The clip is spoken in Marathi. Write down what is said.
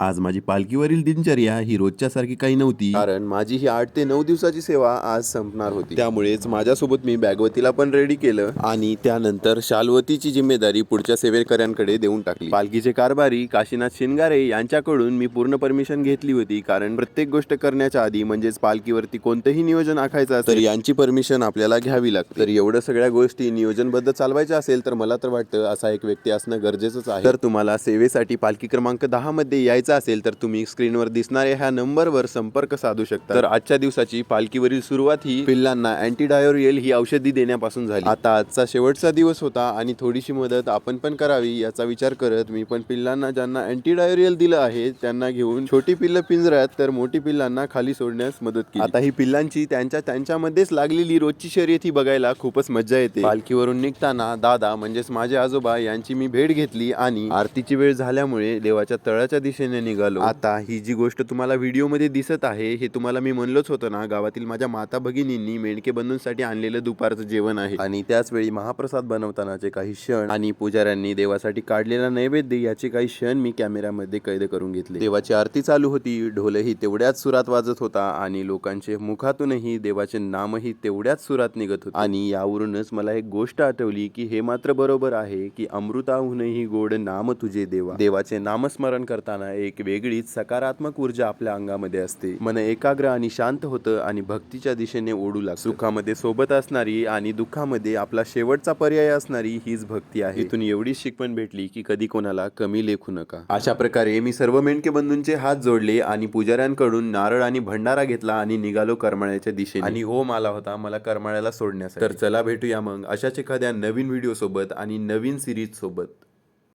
आज माझी पालखीवरील दिनचर्या ही रोजच्या सारखी काही नव्हती. कारण माझी ही आठ ते नऊ दिवसाची सेवा आज संपणार होती. त्यामुळेच माझ्यासोबत मी बॅगवतीला पण रेडी केलं आणि त्यानंतर शालवतीची जिम्मेदारी पुढच्या सेवेकऱ्यांकडे देऊन टाकली. पालखीचे कारभारी काशीनाथ शिंगारे यांच्याकडून मी पूर्ण परमिशन घेतली होती कारण प्रत्येक गोष्ट करण्याच्या आधी म्हणजेच पालखीवरती कोणतंही नियोजन आखायचं असेल तर यांची परमिशन आपल्याला घ्यावी लागते. तर एवढं सगळ्या गोष्टी नियोजनबद्ध चालवायच्या असेल तर मला तर वाटतं असा एक व्यक्ती असणं गरजेचंच आहे. तर तुम्हाला सेवेसाठी पालखी क्रमांक दहा मध्ये यायचं असेल तर तुम्ही स्क्रीनवर दिसणाऱ्या ह्या नंबरवर संपर्क साधू शकता. तर आजच्या दिवसाची पालखीवरील सुरुवात ही पिल्लांना अँटी डायोरियल ही औषधी देण्यापासून झाली. आता आजचा शेवटचा दिवस होता आणि थोडीशी मदत आपण पण करावी याचा विचार करत मी पण पिल्लांना ज्यांना अँटीडायोरियल दिलं आहे त्यांना घेऊन छोटी पिल्लं पिंजऱ्यात तर मोठी पिल्लांना खाली सोडण्यास मदत केली. आता ही पिल्लांची त्यांच्या त्यांच्यामध्येच लागलेली रोजची शर्यत ही बघायला खूपच मजा येते. पालखीवरून निघताना दादा म्हणजेच माझे आजोबा यांची मी भेट घेतली आणि आरतीची वेळ झाल्यामुळे देवाच्या तळाच्या दिशेने निघालो. आता ही जी गोष्ट तुम्हाला व्हिडिओमध्ये दिसत आहे हे तुम्हाला मी म्हणलोच होतं ना गावातील माझ्या माता भगिनींनी मेंढके बंधूंसाठी आणलेलं दुपारचं जेवण आहे. आणि त्याच वेळी महाप्रसाद बनवतानाचे काही क्षण आणि पुजाऱ्यांनी देवासाठी काढलेला नैवेद्य याचे काही क्षण मी कॅमेऱ्यामध्ये कैद करून घेतले. देवाची आरती चालू होती ढोलही तेवढ्याच सुरात वाजत होता आणि लोकांचे मुखातूनही देवाचे नामही तेवढ्याच सुरात निघत होते. आणि यावरूनच मला एक गोष्ट आठवली की हे मात्र बरोबर आहे की अमृताहूनही गोड नाम तुझे देवा. देवाचे नामस्मरण करताना एक वेगळीच सकारात्मक ऊर्जा आपल्या अंगामध्ये असते. मन एकाग्र आणि शांत होतं आणि भक्तीच्या दिशेने ओढू लागतं. सुखामध्ये सोबत असणारी आणि दुःखामध्ये आपला शेवटचा पर्याय असणारी हीच भक्ती आहे. इथून एवढीच शिकवण भेटली की कधी कोणाला कमी लेखू नका. अशा प्रकारे मी सर्व मेंढके बंधूंचे हात जोडले आणि पुजाऱ्यांकडून नारळ आणि भंडारा घेतला आणि निघालो करमाळ्याच्या दिशेने. आणि ओम आला होता मला करमाळ्याला सोडण्यासाठी. तर चला भेटूया मग अशाच एखाद्या नवीन व्हिडिओ सोबत आणि नवीन सिरीज सोबत.